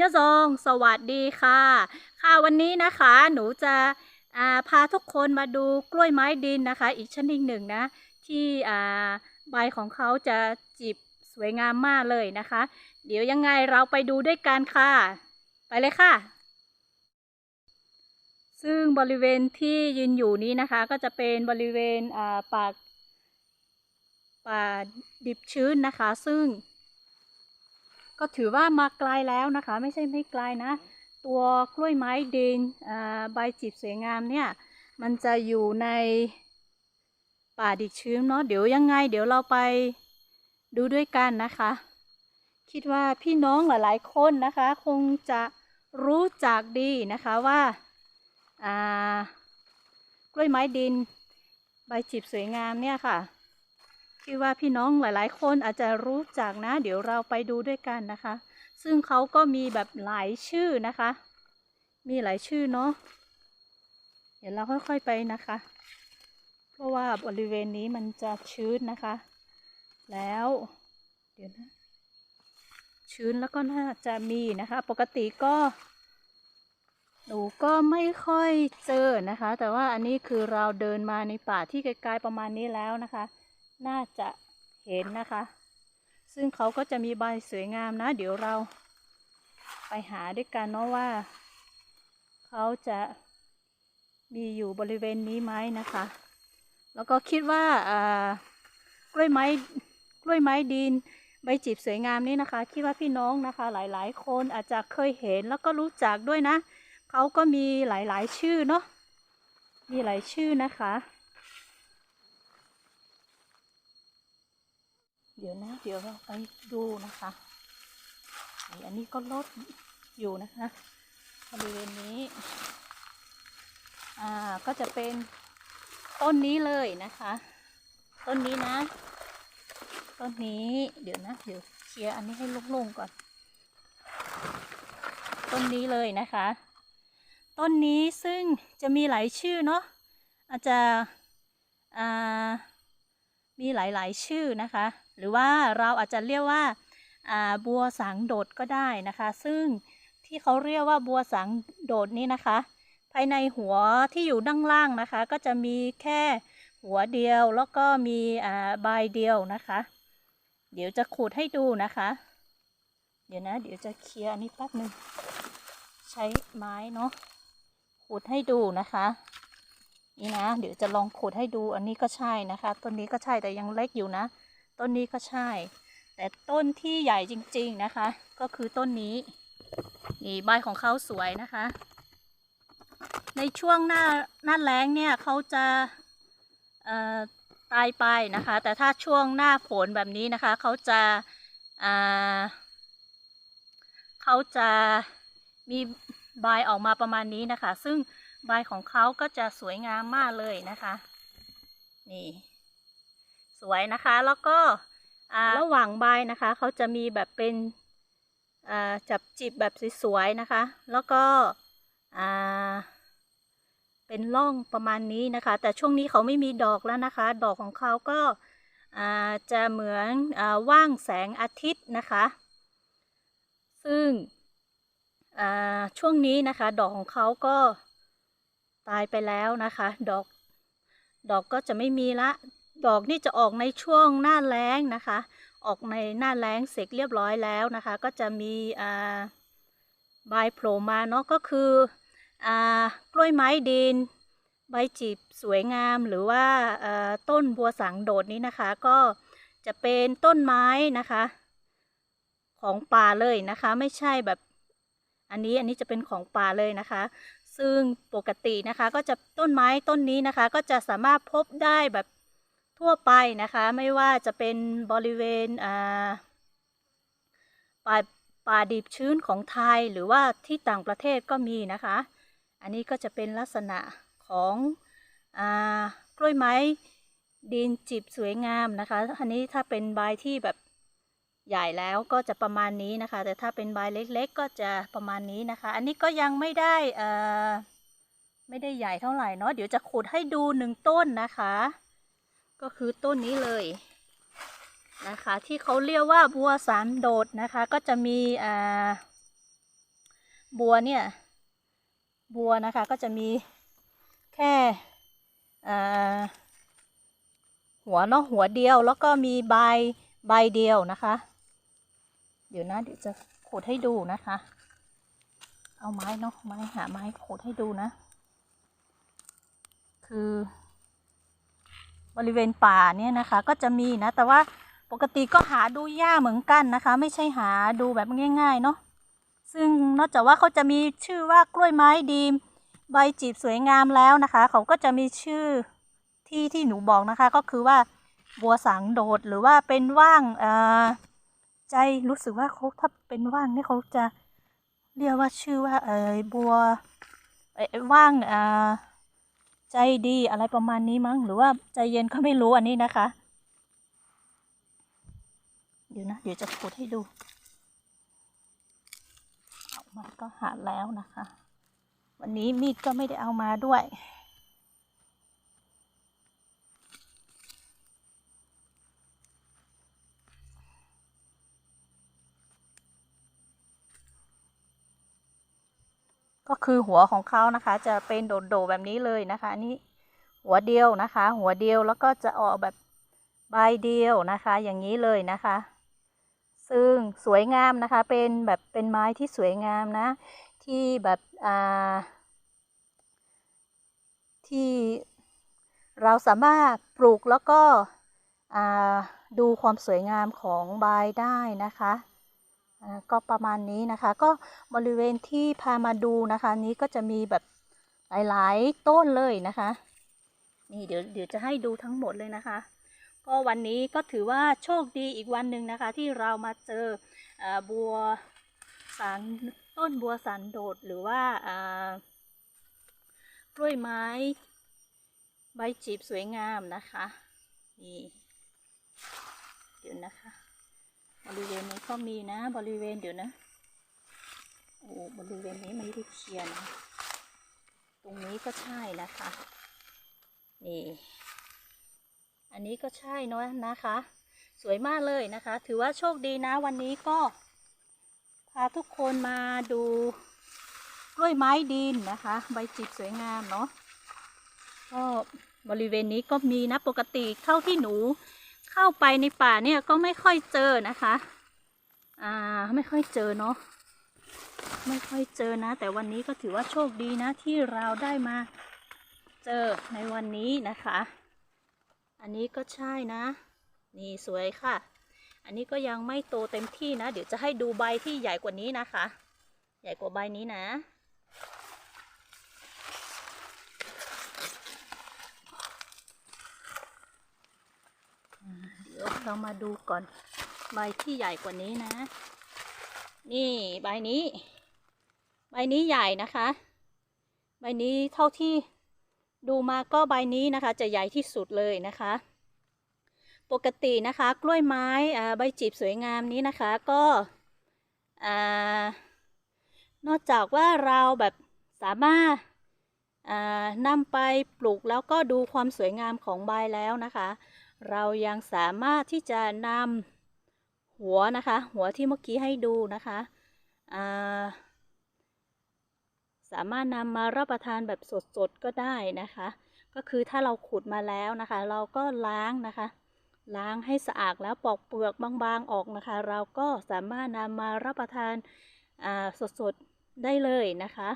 ยะซองสวัสดีค่ะ ค่ะวันนี้นะคะหนูจะาพาทุกคนมาดูกล้วยไม้ดินนะคะ อีกชนิดหนึ่งนะ ที่ใบของเขาจะจีบสวยงามมากเลยนะคะ เดี๋ยวยังไงเราไปดูด้วยกันค่ะ ไปเลยค่ะ ซึ่งบริเวณที่ยืนอยู่นี้นะคะ ก็จะเป็นบริเวณป่าป่าดิบชื้นนะคะ ซึ่ง ก็ถือว่ามาไกลแล้วนะคะ ไม่ใช่ไม่ไกลนะ ตัวกล้วยไม้ดินใบจีบสวยงามเนี่ย มันจะอยู่ในป่าดิบชื้นเนาะเดี๋ยวยังไง เดี๋ยวเราไปดูด้วยกันนะคะ คิดว่าพี่น้องหลายๆคนนะคะ คงจะรู้จักดีนะคะว่ากล้วยไม้ดิน ใบจีบสวยงามเนี่ยค่ะ คิดว่าพี่น้องหลายๆ คนอาจจะรู้จักนะ เดี๋ยวเราไปดูด้วยกันนะคะ ซึ่งเขาก็มีแบบหลายชื่อนะคะ มีหลายชื่อเนาะเดี๋ยวเราค่อยๆไปนะคะ เพราะว่าบริเวณนี้มันจะชื้นนะคะ แล้ว เดี๋ยวนะชื้นแล้วก็น่าจะมีนะคะ ปกติก็ หนูก็ไม่ค่อยเจอนะคะ แต่ว่าอันนี้คือเราเดินมาในป่าที่ไกลๆประมาณนี้แล้วนะคะ น่าจะเห็นนะคะ ซึ่งเขาก็จะมีใบสวยงามนะ เดี๋ยวเราไปหาด้วยกันเนาะว่า เขาจะมีอยู่บริเวณนี้ไหมนะคะ แล้วก็คิดว่ากล้วยไม้กล้วยไม้ดินใบจีบสวยงามนี่นะคะ คิดว่าพี่น้องนะคะ หลายๆ คนอาจจะเคยเห็นแล้วก็รู้จักด้วยนะ เขาก็มีหลายๆ ชื่อเนาะมีหลายชื่อนะคะ ดี๋ยวนะ เดี๋ยวเราไปดูนะคะอันนี้ก็ลดอยู่นะคะบริเวณนี้อ่าก็จะเป็นต้นนี้เลยนะคะ ต้นนี้นะ ต้นนี้เดี๋ยวนะ เดี๋ยวเคลียร์อันนี้ให้โล่งๆก่อน ต้นนี้เลยนะคะ ต้นนี้ซึ่งจะมีหลายชื่อเนาะอาจจะอ่ามีหลาย ๆ ชื่อนะคะ หรือว่าเราอาจจะเรียกว่าบัวสังโดดก็ได้นะคะ ซึ่งที่เขาเรียกว่าบัวสังโดดนี้นะคะ ภายในหัวที่อยู่ด้านล่างนะคะ ก็จะมีแค่หัวเดียวแล้วก็มีใบเดียวนะคะ เดี๋ยวจะขูดให้ดูนะคะ เดี๋ยวนะ เดี๋ยวจะเคลียร์อันนี้แป๊บหนึ่งใช้ไม้เนาะขูดให้ดูนะคะนี่นะ เดี๋ยวจะลองขูดให้ดูอันนี้ก็ใช่นะคะ ต้นนี้ก็ใช่แต่ยังเล็กอยู่นะ ต้นนี้ก็ใช่ แต่ต้นที่ใหญ่จริง ๆนะคะ ก็คือต้นนี้ นี่ใบของเขาสวยนะคะ ในช่วงหน้าหน้าแล้งเนี่ยเขาจะตายไปนะคะ แต่ถ้าช่วงหน้าฝนแบบนี้นะคะเขาจะเขาจะมีใบออกมาประมาณนี้นะคะ ซึ่งใบของเขาก็จะสวยงามมากเลยนะคะ นี่ สวยนะคะ แล้วก็ระหว่างใบนะคะเขาจะมีแบบเป็นจับจิบแบบสวยๆนะคะ แล้วก็เป็นร่องประมาณนี้นะคะ แต่ช่วงนี้เขาไม่มีดอกแล้วนะคะ ดอกของเขาก็าจะเหมือนอว่างแสงอาทิตย์นะคะ ซึ่งช่วงนี้นะคะ ดอกของเขาก็ตายไปแล้วนะคะ ดอก ดอกก็จะไม่มีละ ดอกนี่จะออกในช่วงหน้าแล้งนะคะ ออกในหน้าแล้งเสร็จเรียบร้อยแล้วนะคะ ก็จะมีใบโผล่มาเนาะก็คือกล้วยไม้ดิน ใบจีบสวยงามหรือว่าต้นบัวสังโดดนี้นะคะ ก็จะเป็นต้นไม้นะคะ ของป่าเลยนะคะ ไม่ใช่แบบอันนี้อันนี้จะเป็นของป่าเลยนะคะ ซึ่งปกตินะคะก็จะต้นไม้ต้นนี้นะคะ ก็จะสามารถพบได้แบบ ทั่วไปนะคะ ไม่ว่าจะเป็นบริเวณป่าป่าดิบชื้นของไทยหรือว่าที่ต่างประเทศก็มีนะคะ อันนี้ก็จะเป็นลักษณะของอกล้วยไม้ดินจีบสวยงามนะคะ อันนี้ถ้าเป็นใบที่แบบใหญ่แล้วก็จะประมาณนี้นะคะ แต่ถ้าเป็นใบเล็กๆ ก็จะประมาณนี้นะคะ อันนี้ก็ยังไม่ได้ไม่ได้ใหญ่เท่าไหร่เนาะ เดี๋ยวจะขุดให้ดูหนึ่งต้นนะคะ ก็คือต้นนี้เลยนะคะที่เขาเรียกว่าบัวสารโดดนะคะ ก็จะมีอ่าบัวเนี่ยบัวนะคะก็จะมีแค่อ่าหัวเนาะหัวเดียวแล้วก็มีใบใบเดียวนะคะ เดี๋ยวนะเดี๋ยวจะขูดให้ดูนะคะ เอาไม้เนาะไม้หาไม้ขูดให้ดูนะ คือ บริเวณป่าเนี่ยนะคะ ก็จะมีนะ แต่ว่าปกติก็หาดูยากเหมือนกันนะคะ ไม่ใช่หาดูแบบง่าย ๆ เนาะซึ่งนอกจากว่าเขาจะมีชื่อว่ากล้วยไม้ดีมใบจีบสวยงามแล้วนะคะ เขาก็จะมีชื่อที่ที่หนูบอกนะคะ ก็คือว่าบัวสังโดดหรือว่าเป็นว่างเอ่อใจรู้สึกว่าเขาถ้าเป็นว่างนี่เขาจะเรียกว่าชื่อว่าเออบัวเอว่างเอ่อ ใจดีอะไรประมาณนี้มั้ง หรือว่าใจเย็นก็ไม่รู้อันนี้นะคะ เดี๋ยวนะ เดี๋ยวจะขูดให้ดูเอามาก็หาแล้วนะคะ วันนี้มีดก็ไม่ได้เอามาด้วย ก็คือหัวของเขานะคะ จะเป็นโดดๆแบบนี้เลยนะคะนนี้หัวเดียวนะคะ หัวเดียวแล้วก็จะออกแบบใบเดียวนะคะ อย่างนี้เลยนะคะ ซึ่งสวยงามนะคะ เป็นแบบเป็นไม้ที่สวยงามนะ ที่แบบอ่าที่เราสามารถปลูกแล้วก็อ่าดูความสวยงามของใบได้นะคะ ก็ประมาณนี้นะคะ ก็บริเวณที่พามาดูนะคะ นี้ก็จะมีแบบหลายๆต้นเลยนะคะ นี่เดี๋ยวเดี๋ยวจะให้ดูทั้งหมดเลยนะคะ ก็วันนี้ก็ถือว่าโชคดีอีกวันหนึ่งนะคะ ที่เรามาเจออบัวสันต้นบัวสันโดดหรือว่าอ่ากล้วยไม้ ใบจีบสวยงามนะคะ นี่ เดี๋ยวนะคะ บริเวณนี้ก็มีนะ บริเวณเดี๋ยวนะโอ้บริเวณนี้ไม่ได้เคลียร์นะตรงนี้ก็ใช่นะคะนี่อันนี้ก็ใช่เนอะนะคะ สวยมากเลยนะคะ ถือว่าโชคดีนะวันนี้ก็พาทุกคนมาดูกล้วยไม้ดินนะคะ ใบจิบสวยงามเนาะก็บริเวณนี้ก็มีนะปกติเท่าที่หนู เข้าไปในป่าเนี่ยก็ไม่ค่อยเจอนะคะ อ่าไม่ค่อยเจอเนาะไม่ค่อยเจอนะ แต่วันนี้ก็ถือว่าโชคดีนะ ที่เราได้มาเจอในวันนี้นะคะ อันนี้ก็ใช่นะ นี่สวยค่ะ อันนี้ก็ยังไม่โตเต็มที่นะ เดี๋ยวจะให้ดูใบที่ใหญ่กว่านี้นะคะ ใหญ่กว่าใบนี้นะ อ่า เรามาดูก่อน ใบที่ใหญ่กว่านี้นะ นี่ใบนี้ ใบนี้ใหญ่นะคะ ใบนี้เท่าที่ดูมาก็ใบนี้นะคะ จะใหญ่ที่สุดเลยนะคะ ปกตินะคะกล้วยไม้ใบจีบสวยงามนี้นะคะก็นอกจากว่าเราแบบสามารถนำไปปลูกแล้วก็ดูความสวยงามของใบแล้วนะคะ เรายังสามารถที่จะนำหัวนะคะ หัวที่เมื่อกี้ให้ดูนะคะาสามารถนำมารับประทานแบบสดๆก็ได้นะคะ ก็คือถ้าเราขุดมาแล้วนะคะ เราก็ล้างนะคะ ล้างให้สะอาดแล้วปอกเปลือกบางๆออกนะคะ เราก็สามารถนำมารับประทานาสดๆได้เลยนะคะ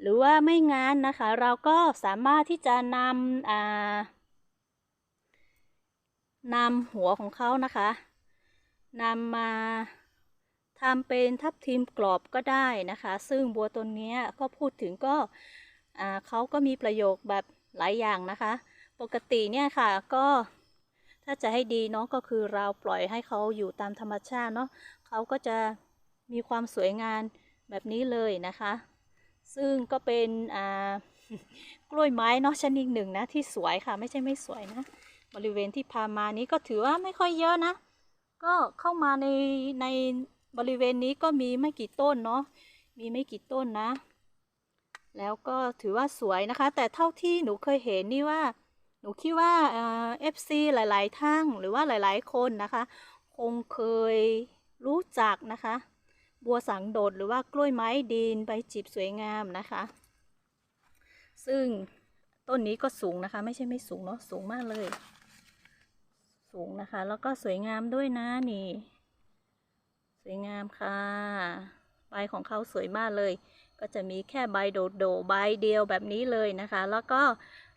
หรือว่าไม่งั้นนะคะ เราก็สามารถที่จะนำอ่า นำหัวของเขานะคะนำมาทำเป็นทับทิมกรอบก็ได้นะคะ ซึ่งบัวต้นนี้ก็พูดถึงก็เขาก็มีประโยชน์แบบหลายอย่างนะคะ ปกติเนี่ยค่ะก็ถ้าจะให้ดีเนาะก็คือเราปล่อยให้เขาอยู่ตามธรรมชาติเนาะเขาก็จะมีความสวยงามแบบนี้เลยนะคะ ซึ่งก็เป็นกล้วยไม้เนาะชนิดหนึ่งนะที่สวยค่ะไม่ใช่ไม่สวยนะ บริเวณที่พามานี้ก็ถือว่าไม่ค่อยเยอะนะ ก็เข้ามาในในบริเวณนี้ก็มีไม่กี่ต้นเนาะ มีไม่กี่ต้นนะ แล้วก็ถือว่าสวยนะคะ แต่เท่าที่หนูเคยเห็นนี่ว่า หนูคิดว่าเอ่อฟซีหลาย ๆท่านหรือว่าหลาย ๆ คนนะคะ คงเคยรู้จักนะคะ บัวสังโดดหรือว่ากล้วยไม้ดินใบจีบสวยงามนะคะ ซึ่งต้นนี้ก็สูงนะคะ ไม่ใช่ไม่สูงเนาะสูงมากเลย สูงนะคะ แล้วก็สวยงามด้วยนะนี่ สวยงามค่ะ ใบของเขาสวยมากเลย ก็จะมีแค่ใบโดดๆใบเดียวแบบนี้เลยนะคะ แล้วก็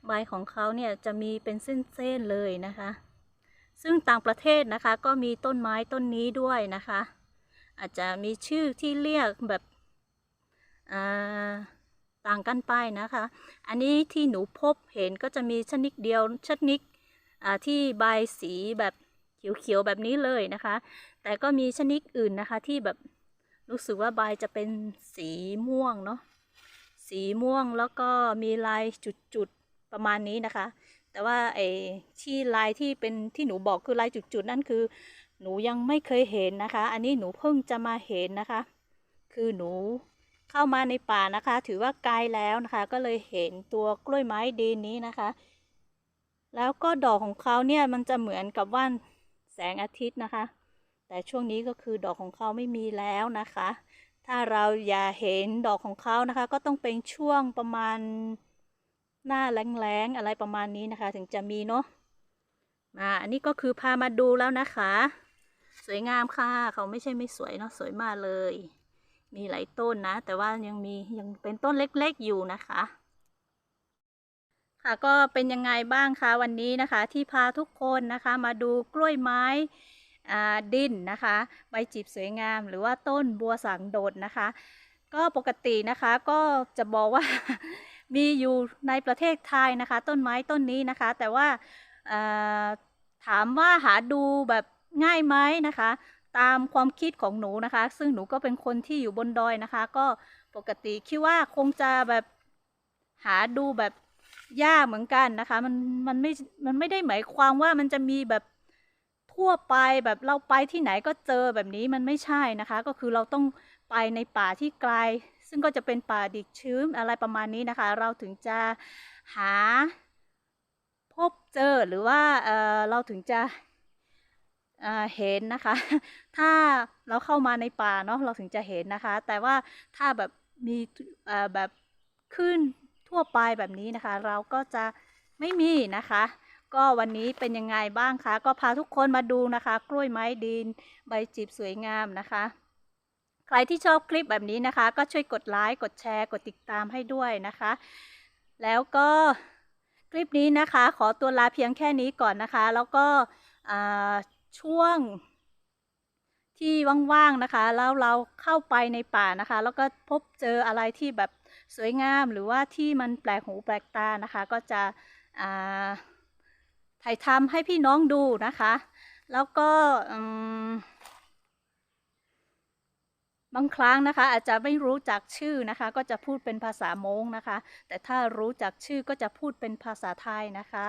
ใบของเขาเนี่ยจะมีเป็นเส้นๆเลยนะคะ ซึ่งต่างประเทศนะคะ ก็มีต้นไม้ต้นนี้ด้วยนะคะ อาจจะมีชื่อที่เรียกแบบต่างกันไปนะคะ อันนี้ที่หนูพบเห็นก็จะมีชนิดเดียวชนิด ที่ใบสีแบบเขียวๆแบบนี้เลยนะคะ แต่ก็มีชนิดอื่นนะคะที่แบบรู้สึกว่าใบจะเป็นสีม่วงเนาะสีม่วงแล้วก็มีลายจุดๆประมาณนี้นะคะ แต่ว่าไอ้ที่ลายที่เป็นที่หนูบอกคือลายจุดๆนั่นคือ หนูยังไม่เคยเห็นนะคะ อันนี้หนูเพิ่งจะมาเห็นนะคะ คือหนูเข้ามาในป่านะคะ ถือว่าไกลแล้วนะคะ ก็เลยเห็นตัวกล้วยไม้ดินนี้นะคะ แล้วก็ดอกของเขาเนี่ยมันจะเหมือนกับว่านแสงอาทิตย์นะคะ แต่ช่วงนี้ก็คือดอกของเขาไม่มีแล้วนะคะ ถ้าเราอยากเห็นดอกของเขานะคะ ก็ต้องเป็นช่วงประมาณหน้าแล้งๆอะไรประมาณนี้นะคะ ถึงจะมีเนาะมาอันนี้ก็คือพามาดูแล้วนะคะ สวยงามค่ะ เขาไม่ใช่ไม่สวยเนาะสวยมากเลย มีหลายต้นนะ แต่ว่ายังมียังเป็นต้นเล็กๆอยู่นะคะ ค่ะก็เป็นยังไงบ้างคะวันนี้นะคะที่พาทุกคนนะคะมาดูกล้วยไม้ดินนะคะใบจีบสวยงาม หรือว่าต้นบัวสังโดดนะคะ ก็ปกตินะคะก็จะบอกว่า มีอยู่ในประเทศไทยนะคะ ต้นไม้ต้นนี้นะคะ แต่ว่าถามว่าหาดูแบบง่ายไหมนะคะ ตามความคิดของหนูนะคะ ซึ่งหนูก็เป็นคนที่อยู่บนดอยนะคะ ก็ปกติคิดว่าคงจะแบบหาดูแบบ ยากเหมือนกันนะคะ มันมันไม่มันไม่ได้หมายความว่ามันจะมีแบบทั่วไปแบบเราไปที่ไหนก็เจอแบบนี้มันไม่ใช่นะคะ ก็คือเราต้องไปในป่าที่ไกล ซึ่งก็จะเป็นป่าดิบชื้นอะไรประมาณนี้นะคะ เราถึงจะหาพบเจอหรือว่าเออเราถึงจะเเห็นนะคะ ถ้าเราเข้ามาในป่าเนาะเราถึงจะเห็นนะคะ แต่ว่าถ้าแบบมีเออแบบขึ้น ทั่วไปแบบนี้นะคะ เราก็จะไม่มีนะคะ ก็วันนี้เป็นยังไงบ้างคะ ก็พาทุกคนมาดูนะคะ กล้วยไม้ดิน ใบจีบสวยงามนะคะ ใครที่ชอบคลิปแบบนี้นะคะ ก็ช่วยกดไลค์กดแชร์ กดติดตามให้ด้วยนะคะ แล้วก็คลิปนี้นะคะ ขอตัวลาเพียงแค่นี้ก่อนนะคะ แล้วก็ช่วงที่ว่างๆนะคะ แล้วเราเข้าไปในป่านะคะ แล้วก็พบเจออะไรที่แบบ สวยงามหรือว่าที่มันแปลกหูแปลกตานะคะ ก็จะถ่ายทำให้พี่น้องดูนะคะ แล้วก็บางครั้งนะคะอาจจะไม่รู้จักชื่อนะคะ ก็จะพูดเป็นภาษามงนะคะ แต่ถ้ารู้จักชื่อก็จะพูดเป็นภาษาไทยนะคะ